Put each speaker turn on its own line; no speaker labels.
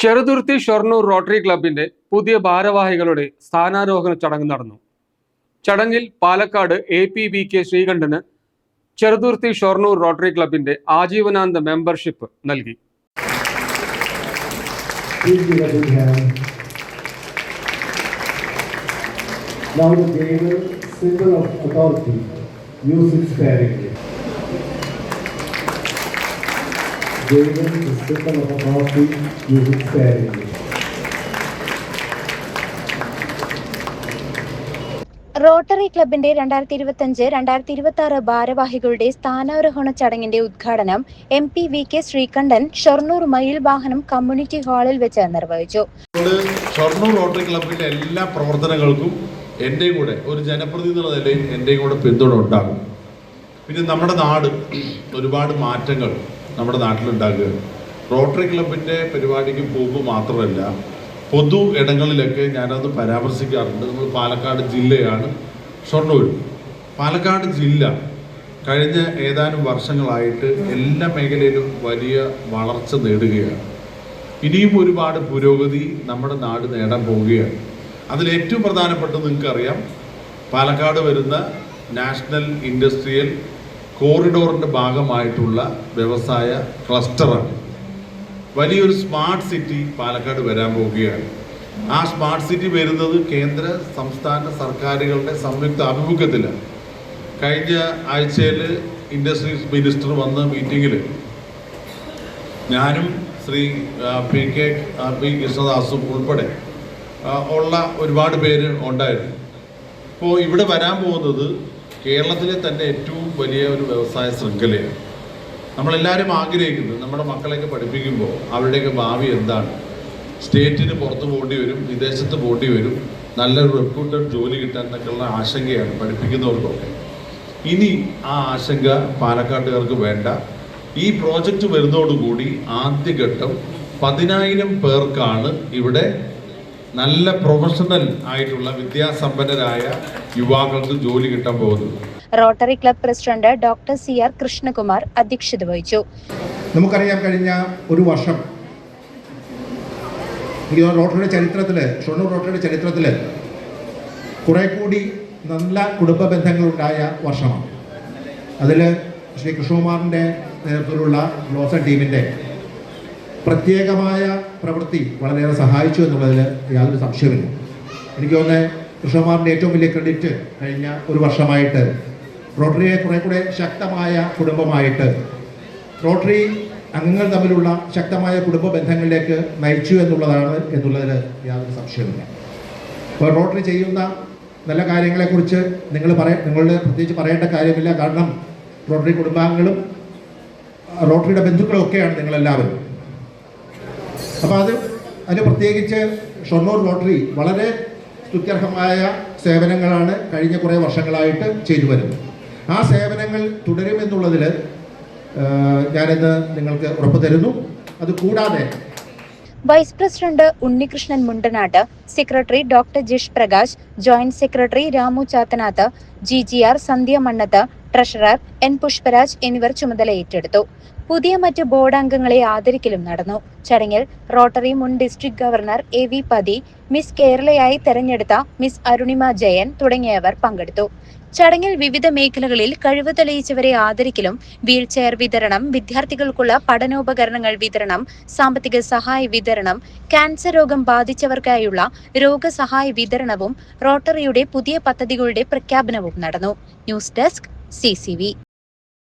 Cheruthuruthy Shoranur rotary ക്ലബിന്റെ പുതിയ ഭാരവാഹികളുടെ സ്ഥാനാരോഹണ ചടങ്ങ് നടന്നു ചടങ്ങിൽ Palakkad M P V K Sreekandan Cheruthuruthy Shoranur rotary ക്ലബിന്റെ ആജീവനാന്ത മെമ്പർഷിപ്പ് നൽകി.
Now the Gavel symbol of authority. music sparingly. Gavel is symbol of authority.
Rotary ക്ലബിന്റെ രണ്ടായിരത്തി ഇരുപത്തി അഞ്ച് രണ്ടായിരത്തി ഇരുപത്തി ആറ് ഭാരവാഹികളുടെ സ്ഥാനാരോഹണ ചടങ്ങിന്റെ ഉദ്ഘാടനം M P V K Sreekandan Shoranur Mayil Vahanam community ഹാളിൽ വെച്ച് നിർവഹിച്ചു
ഷൊർണൂർ റോട്ടറി ക്ലബിന്റെ എല്ലാ പ്രവർത്തനങ്ങൾക്കും എന്റെ കൂടെ ഒരു ജനപ്രതിനിധി എന്നുള്ള നിലയിൽ എന്റെ കൂടെ പിന്തുണ ഉണ്ടാകും പിന്നെ നമ്മുടെ നാട് ഒരുപാട് മാറ്റങ്ങൾ നമ്മുടെ നാട്ടിലുണ്ടാകുക. റോട്ടറി ക്ലബിന്റെ പരിപാടിക്ക് പോകുമ്പോൾ മാത്രമല്ല പൊതു ഇടങ്ങളിലൊക്കെ ഞാനത് പരാമർശിക്കാറുണ്ട്. നമ്മൾ പാലക്കാട് ജില്ലയാണ് ഷൊർണൂർ. പാലക്കാട് ജില്ല കഴിഞ്ഞ ഏതാനും വർഷങ്ങളായിട്ട് എല്ലാ മേഖലയിലും വലിയ വളർച്ച നേടുകയാണ്. ഇനിയും ഒരുപാട് പുരോഗതി നമ്മുടെ നാട് നേടാൻ പോവുകയാണ്. അതിലേറ്റവും പ്രധാനപ്പെട്ടത് നിങ്ങൾക്കറിയാം പാലക്കാട് വരുന്ന നാഷണൽ ഇൻഡസ്ട്രിയൽ കോറിഡോറിന്റെ ഭാഗമായിട്ടുള്ള വ്യവസായ ക്ലസ്റ്ററാണ്. വലിയൊരു സ്മാർട്ട് സിറ്റി പാലക്കാട് വരാൻ പോവുകയാണ്. ആ സ്മാർട്ട് സിറ്റി വരുന്നത് കേന്ദ്ര സംസ്ഥാന സർക്കാരുകളുടെ സംയുക്ത ആഭിമുഖ്യത്തിലാണ്. കഴിഞ്ഞ ആഴ്ചയിൽ ഇൻഡസ്ട്രീസ് മിനിസ്റ്റർ വന്ന മീറ്റിങ്ങിൽ ഞാനും ശ്രീ പി കെ പി കൃഷ്ണദാസും ഉൾപ്പെടെ ഉള്ള ഒരുപാട് പേര് ഉണ്ടായിരുന്നു. അപ്പോൾ ഇവിടെ വരാൻ പോകുന്നത് കേരളത്തിലെ തന്നെ ഏറ്റവും വലിയ ഒരു വ്യവസായ ശൃംഖലയാണ്. നമ്മളെല്ലാവരും ആഗ്രഹിക്കുന്നത് നമ്മുടെ മക്കളെയൊക്കെ പഠിപ്പിക്കുമ്പോൾ അവരുടെയൊക്കെ ഭാവി എന്താണ്? സ്റ്റേറ്റിന് പുറത്ത് പോകേണ്ടി വരും വിദേശത്ത് പോകേണ്ടി വരും നല്ലൊരു റെപ്യൂട്ടഡ് ജോലി കിട്ടാൻ എന്നൊക്കെയുള്ള ആശങ്കയാണ് പഠിപ്പിക്കുന്നവർക്കൊക്കെ. ഇനി ആ ആശങ്ക പാലക്കാട്ടുകാർക്ക് വേണ്ട. ഈ പ്രോജക്റ്റ് വരുന്നതോടുകൂടി ആദ്യഘട്ടം പതിനായിരം പേർക്കാണ് ഇവിടെ നല്ല പ്രൊഫഷണൽ ആയിട്ടുള്ള വിദ്യാസമ്പന്നരായ യുവാക്കൾക്ക് ജോലി കിട്ടാൻ പോകുന്നത്
rotary club president doctor C R Krishnakumar അധ്യക്ഷത വഹിച്ചു.
നമുക്കറിയാം കഴിഞ്ഞ ഒരു വർഷം എനിക്ക് റോട്ടറിയുടെ ചരിത്രത്തിൽ ഷൊർണൂർ റോട്ടറിയുടെ ചരിത്രത്തിൽ കുറെ കൂടി നല്ല കുടുംബ ബന്ധങ്ങളുണ്ടായ വർഷമാണ്. അതിൽ ശ്രീ കൃഷ്ണകുമാറിന്റെ നേതൃത്വത്തിലുള്ള ഗ്ലോസൺ ടീമിന്റെ പ്രത്യേകമായ പ്രവൃത്തി വളരെയേറെ സഹായിച്ചു എന്നുള്ളതിൽ യാതൊരു സംശയമില്ല എനിക്ക് തോന്നുന്നത് കൃഷ്ണകുമാറിന്റെ ഏറ്റവും വലിയ ക്രെഡിറ്റ് കഴിഞ്ഞ ഒരു വർഷമായിട്ട് റോട്ടറിയെ കുറെ കൂടെ ശക്തമായ കുടുംബമായിട്ട് റോട്ടറി അംഗങ്ങൾ തമ്മിലുള്ള ശക്തമായ കുടുംബ ബന്ധങ്ങളിലേക്ക് നയിച്ചു എന്നുള്ളതാണ് എന്നുള്ളതിൽ യാതൊരു സംശയമില്ല അപ്പോൾ റോട്ടറി ചെയ്യുന്ന നല്ല കാര്യങ്ങളെക്കുറിച്ച് നിങ്ങൾ പറയ നിങ്ങളുടെ പ്രത്യേകിച്ച് പറയേണ്ട കാര്യമില്ല. കാരണം റോട്ടറി കുടുംബാംഗങ്ങളും റോട്ടറിയുടെ ബന്ധുക്കളും ഒക്കെയാണ് നിങ്ങളെല്ലാവരും. അപ്പോൾ അത് അതിന് പ്രത്യേകിച്ച് ഷൊർണൂർ ലോട്ടറി വളരെ സ്തുത്യർഹമായ സേവനങ്ങളാണ് കഴിഞ്ഞ കുറേ വർഷങ്ങളായിട്ട് ചെയ്തു വരുന്നത്. ആ സേവനങ്ങൾ തുടരുമെന്നുള്ളതിൽ ഞാനിന്ന് നിങ്ങൾക്ക് ഉറപ്പ് തരുന്നു. അത് കൂടാതെ
vice president Unnikrishnan Mundanattu secretary doctor Jish Prakash joint secretary Ramu Chathanath G G R Sandhya Mannath treasurer N Pushparaj എന്നിവർ ചുമതല ഏറ്റെടുത്തു. പുതിയ മറ്റ് ബോർഡ് അംഗങ്ങളെ ആദരിക്കലും നടന്നു. ചടങ്ങിൽ റോട്ടറി മുൻ district governor A V Pathi miss കേരളയായി തെരഞ്ഞെടുത്ത മിസ് അരുണിമ ജയൻ തുടങ്ങിയവർ പങ്കെടുത്തു. ചടങ്ങിൽ വിവിധ മേഖലകളിൽ കഴിവ് തെളിയിച്ചവരെ ആദരിക്കലും വീൽചെയർ വിതരണം വിദ്യാർത്ഥികൾക്കുള്ള പഠനോപകരണങ്ങൾ വിതരണം സാമ്പത്തിക സഹായ വിതരണം ക്യാൻസർ രോഗം ബാധിച്ചവർക്കായുള്ള രോഗസഹായ വിതരണവും റോട്ടറിയുടെ പുതിയ പദ്ധതികളുടെ പ്രഖ്യാപനവും നടന്നു. News desk C